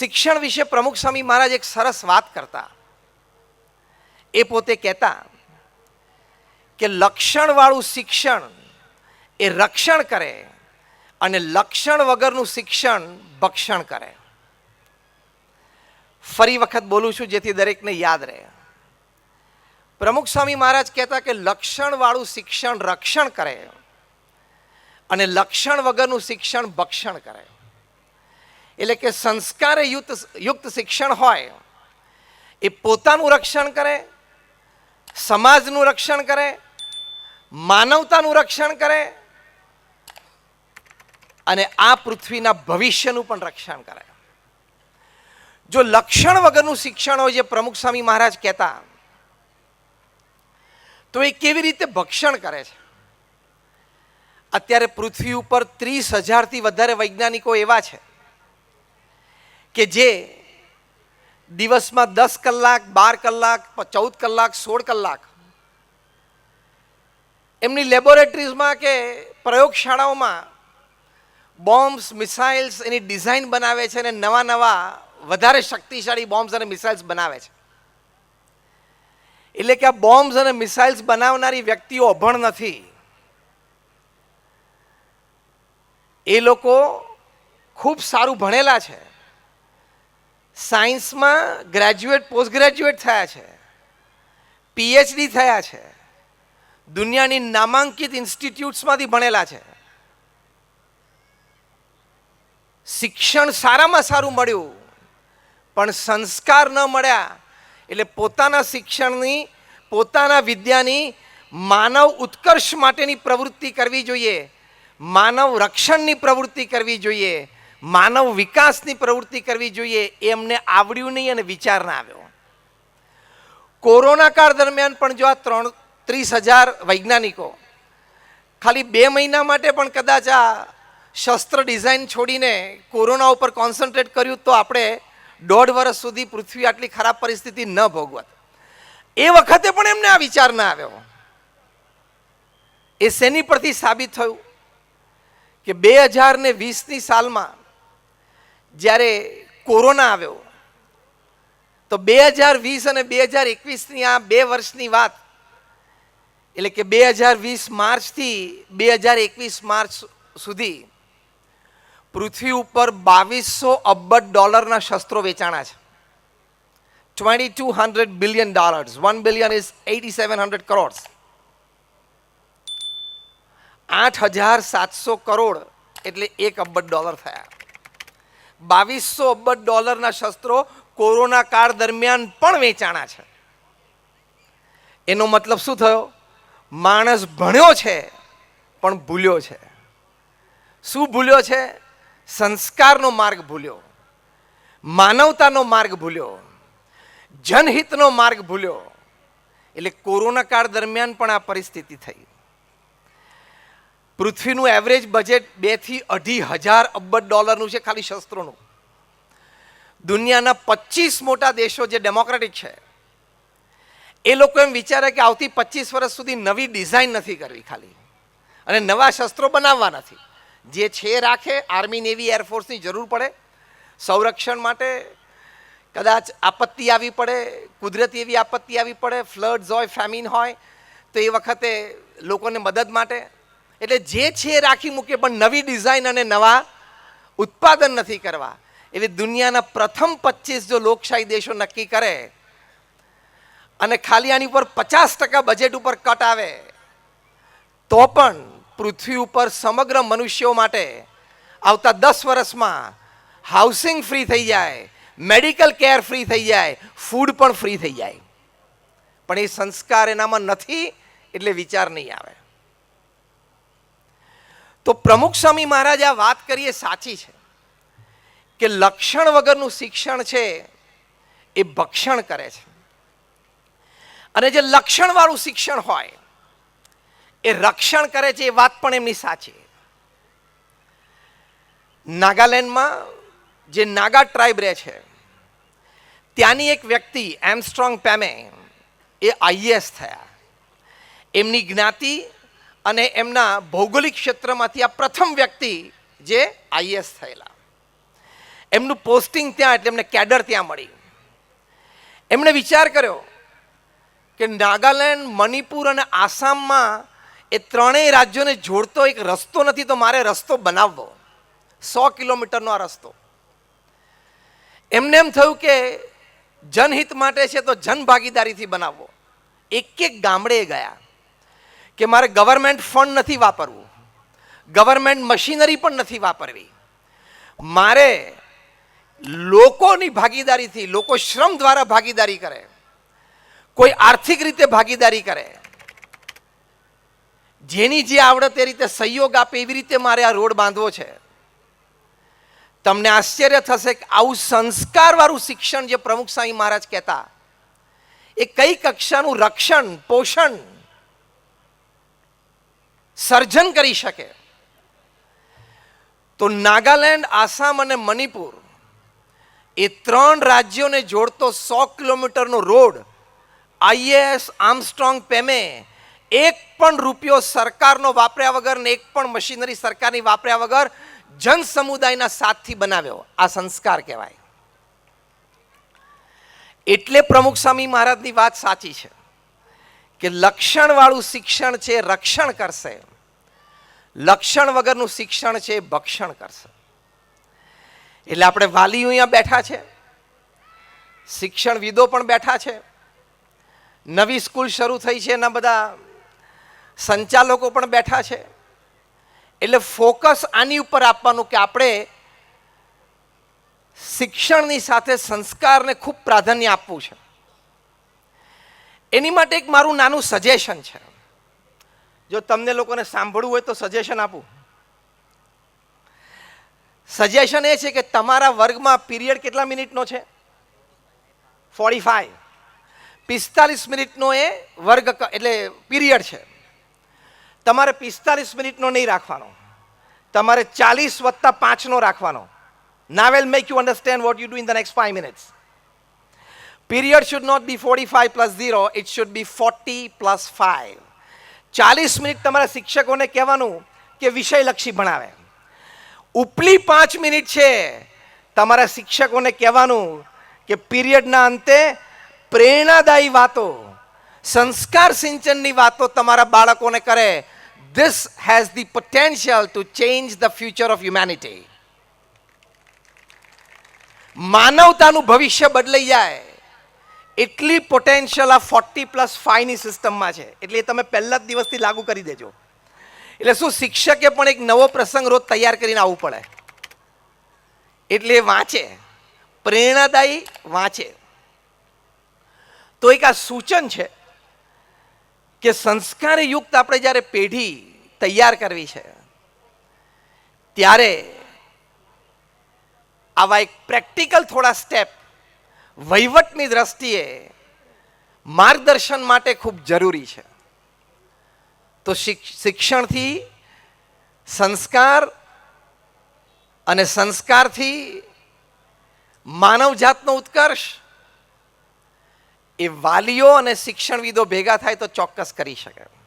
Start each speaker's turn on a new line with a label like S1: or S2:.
S1: શિક્ષણ વિશે પ્રમુખ સ્વામી મહારાજ એક સરસ વાત કરતા. એ પોતે કહેતા કે લક્ષણવાળું શિક્ષણ એ રક્ષણ કરે અને લક્ષણ વગરનું શિક્ષણ ભક્ષણ કરે. ફરી વખત બોલું છું જેથી દરેકને યાદ રહે. પ્રમુખ સ્વામી મહારાજ કહેતા કે લક્ષણવાળું શિક્ષણ રક્ષણ કરે અને લક્ષણ વગરનું શિક્ષણ ભક્ષણ કરે. એટલે કે સંસ્કારે યુક્ત યુક્ત શિક્ષણ હોય, એ પોતાનું રક્ષણ કરે, સમાજનું રક્ષણ કરે, માનવતાનું રક્ષણ કરે, અને આ પૃથ્વીના ભવિષ્યનું પણ રક્ષણ કરે. જો લક્ષણ વગરનું શિક્ષણ હોય, જે પ્રમુખ સ્વામી મહારાજ કહેતા, તો એ કેવી રીતે ભક્ષણ કરે છે? અત્યારે પૃથ્વી ઉપર ત્રીસ હજારથી વધારે વૈજ્ઞાનિકો એવા છે કે જે દિવસમાં દસ કલાક, બાર કલાક ચૌદ કલાક, સોળ કલાક એમની લેબોરેટરીઝમાં કે પ્રયોગશાળાઓમાં બોમ્બ્સ, મિસાઇલ્સ એની ડિઝાઇન બનાવે છે અને નવા નવા વધારે શક્તિશાળી બોમ્બ્સ અને મિસાઇલ્સ બનાવે છે. એટલે કે આ બોમ્બ્સ અને મિસાઇલ્સ બનાવનારી વ્યક્તિઓ અભણ નથી. એ લોકો ખૂબ સારું ભણેલા છે. સાયન્સમાં ગ્રેજ્યુએટ પોસ્ટ ગ્રેજ્યુએટ થયા છે. પીએચડી થયા છે. દુનિયાની નામાંકિત ઇન્સ્ટિટ્યૂટ્સમાંથી ભણેલા છે. શિક્ષણ સારામાં સારું મળ્યું, પણ સંસ્કાર ન મળ્યા, એટલે પોતાના શિક્ષણની, પોતાના વિદ્યાની માનવ ઉત્કર્ષ માટેની પ્રવૃત્તિ કરવી જોઈએ, માનવ રક્ષણની પ્રવૃત્તિ કરવી જોઈએ માનવ વિકાસની પ્રવૃત્તિ કરવી જોઈએ, એમને આવડ્યું નહીં અને વિચાર ના આવ્યો. કોરોના કાળ દરમિયાન પણ જો આ ત્રણ, ત્રીસ હજાર વૈજ્ઞાનિકો, ખાલી બે મહિના માટે પણ કદાચ આ શસ્ત્ર ડિઝાઇન છોડીને કોરોના ઉપર કોન્સન્ટ્રેટ કર્યું તો આપણે દોઢ વર્ષ સુધી પૃથ્વી આટલી ખરાબ પરિસ્થિતિ ન ભોગવત. એ વખતે પણ એમને આ વિચાર ના આવ્યો. એ શેની પરથી સાબિત થયું? કે બે હજાર ને વીસની સાલમાં જ્યારે કોરોના આવ્યો, તો બે હજાર વીસ અને બે હજાર એકવીસની આ બે વર્ષની વાત, એટલે કે બે હજાર વીસ માર્ચથી બે હજાર એકવીસ માર્ચ સુધી પૃથ્વી ઉપર બાવીસો અબજ ડોલરના શસ્ત્રો વેચાણા છે. Twenty two hundred billion dollars one billion is eighty seven hundred crores આઠ હજાર સાતસો કરોડ એટલે એક અબજ ડોલર થયા. બાવીસો અબજ ડોલરના શસ્ત્રો કોરોના કાળ દરમિયાન પણ વેચાણા છે. એનો મતલબ શું થયો? માણસ ભણ્યો છે, પણ ભૂલ્યો છે. શું ભૂલ્યો છે? સંસ્કારનો માર્ગ ભૂલ્યો. માનવતાનો માર્ગ ભૂલ્યો. જનહિતનો માર્ગ ભૂલ્યો. એટલે કોરોના કાળ દરમિયાન પણ આ પરિસ્થિતિ થઈ. પૃથ્વીનું એવરેજ બજેટ બેથી અઢી હજાર અબજ ડોલરનું છે ખાલી શસ્ત્રોનું. દુનિયાના પચીસ મોટા દેશો જે ડેમોક્રેટિક છે, એ લોકો એમ વિચારે કે આવતી પચીસ વર્ષ સુધી નવી ડિઝાઇન નથી કરવી ખાલી. અને નવા શસ્ત્રો બનાવવા નથી. જે છે રાખે આર્મી નેવી એરફોર્સની જરૂર પડે. સંરક્ષણ માટે કદાચ આપત્તિ આવી પડે, કુદરતી એવી આપત્તિ આવી પડે ફ્લડ્સ હોય ફેમિન હોય, તો એ વખતે લોકોને મદદ માટે એટલે જે છે એ રાખી મૂકે, પણ નવી ડિઝાઇન અને નવા ઉત્પાદન નથી કરવા. એવી દુનિયાના પ્રથમ પચીસ જો લોકશાહી દેશો નક્કી કરે, અને ખાલી આની ઉપર પચાસ ટકા બજેટ ઉપર કટ આવે, તો પણ પૃથ્વી ઉપર સમગ્ર મનુષ્યો માટે આવતા દસ વર્ષમાં હાઉસિંગ ફ્રી થઈ જાય મેડિકલ કેર ફ્રી થઈ જાય ફૂડ પણ ફ્રી થઈ જાય. પણ એ સંસ્કાર એનામાં નથી, એટલે વિચાર નહીં આવે. તો પ્રમુખ સ્વામી મહારાજ આ વાત કરીએ સાચી છે કે લક્ષણ વગરનું શિક્ષણ છે એ ભક્ષણ કરે છે. અને જે લક્ષણવાળું શિક્ષણ હોય, એ રક્ષણ કરે છે એ વાત પણ એમની સાચી. નાગાલેન્ડમાં જે નાગા ટ્રાઇબ રહે છે, ત્યાંની એક વ્યક્તિ, એમસ્ટ્રોંગ પેમે, એ આઈએસ થયા. એમની જ્ઞાતિ અને એમના ભૌગોલિક ક્ષેત્રમાંથી આ પ્રથમ વ્યક્તિ જે આઈએસ થયેલા. એમનું પોસ્ટિંગ ત્યાં એટલે એમને કેડર ત્યાં મળી. એમણે વિચાર કર્યો કે નાગાલેન્ડ, મણિપુર અને આસામમાં એ ત્રણેય રાજ્યોને જોડતો એક રસ્તો નથી તો મારે રસ્તો બનાવવો. સો કિલોમીટરનો આ રસ્તો. એમને એમ થયું કે જનહિત માટે છે તો જનભાગીદારીથી બનાવવો. એક એક ગામડે ગયા. કે મારે ગવર્મેન્ટ ફંડ નથી વાપરવું. ગવર્મેન્ટ મશીનરી પણ નથી વાપરવી. મારે લોકોની ભાગીદારીથી, લોકો શ્રમ દ્વારા ભાગીદારી કરે. કોઈ આર્થિક રીતે ભાગીદારી કરે. જેની જે આવડત એ રીતે સહયોગ આપે એવી રીતે મારે આ રોડ બાંધવો છે. તમને આશ્ચર્ય થશે કે આવું સંસ્કારવાળું શિક્ષણ જે પ્રમુખ સ્વામી મહારાજ કહેતા, એ કઈ કક્ષાનું રક્ષણ, પોષણ સર્જન કરી શકે. તો નાગાલેન્ડ, આસામ અને મણિપુર એ ત્રણ રાજ્યોને જોડતો સો કિલોમીટરનો રોડ આઈએએસ આર્મસ્ટ્રોંગ, પેમે, એક પણ રૂપિયો સરકારનો વાપર્યા વગર ને એક પણ મશીનરી સરકારની વાપર્યા વગર જન સમુદાયના સાથથી બનાવ્યો. આ સંસ્કાર કહેવાય. એટલે પ્રમુખ સ્વામી મહારાજની વાત સાચી છે. કે લક્ષણવાળું શિક્ષણ છે રક્ષણ કરશે. લક્ષણ વગરનું શિક્ષણ છે ભક્ષણ કરશે. એટલે આપણે વાલીઓ અહીંયા બેઠા છે. શિક્ષણવિદો પણ બેઠા છે. નવી સ્કૂલ શરૂ થઈ છે એના બધા સંચાલકો પણ બેઠા છે. એટલે ફોકસ આની ઉપર આપવાનું કે આપણે શિક્ષણની સાથે સંસ્કારને ખૂબ પ્રાધાન્ય આપવું છે. એની માટે એક મારું નાનું સજેશન છે. જો તમને લોકોને સાંભળવું હોય તો સજેશન આપું. સજેશન એ છે કે તમારા વર્ગમાં પીરિયડ કેટલા મિનિટનો છે? ફોર્ટી ફાઈવ પિસ્તાલીસ મિનિટનો એ વર્ગ એટલે પીરિયડ છે. તમારે પિસ્તાલીસ મિનિટનો નહીં રાખવાનો. તમારે ચાલીસ વત્તા પાંચનો રાખવાનો. ના well make you understand what you do in the next five minutes period should not be forty five plus zero it should be forty plus five ચાલીસ મિનિટ તમારા શિક્ષકોને કહેવાનું કે વિષયલક્ષી ભણાવે. ઉપલી પાંચ મિનિટ છે, તમારા શિક્ષકોને કહેવાનું કે પીરિયડના અંતે પ્રેરણાદાયી વાતો, સંસ્કાર સિંચનની વાતો તમારા બાળકોને કરે. This has the potential to change the future of humanity માનવતાનું ભવિષ્ય બદલાઈ જાય. એટલી પોટેન્શિયલ આ ફોર્ટી પ્લસ ફાઈવની સિસ્ટમમાં છે. એટલે એ તમે પહેલા જ દિવસથી લાગુ કરી દેજો. એટલે શું શિક્ષકે પણ એક નવો પ્રસંગ રોજ તૈયાર કરીને આવવું પડે? એટલે વાંચે. પ્રેરણાદાયી વાંચે. તો એક આ સૂચન છે કે સંસ્કારયુક્ત આપણે જ્યારે પેઢી તૈયાર કરવી છે, ત્યારે આવા એક પ્રેક્ટિકલ થોડા સ્ટેપ વહીવટની દ્રષ્ટિએ માર્ગદર્શન માટે ખૂબ જરૂરી છે. તો શિક- શિક્ષણથી સંસ્કાર અને સંસ્કારથી માનવજાતનો ઉત્કર્ષ એ વાલીઓ અને શિક્ષણવિદો ભેગા થાય તો ચોક્કસ કરી શકે.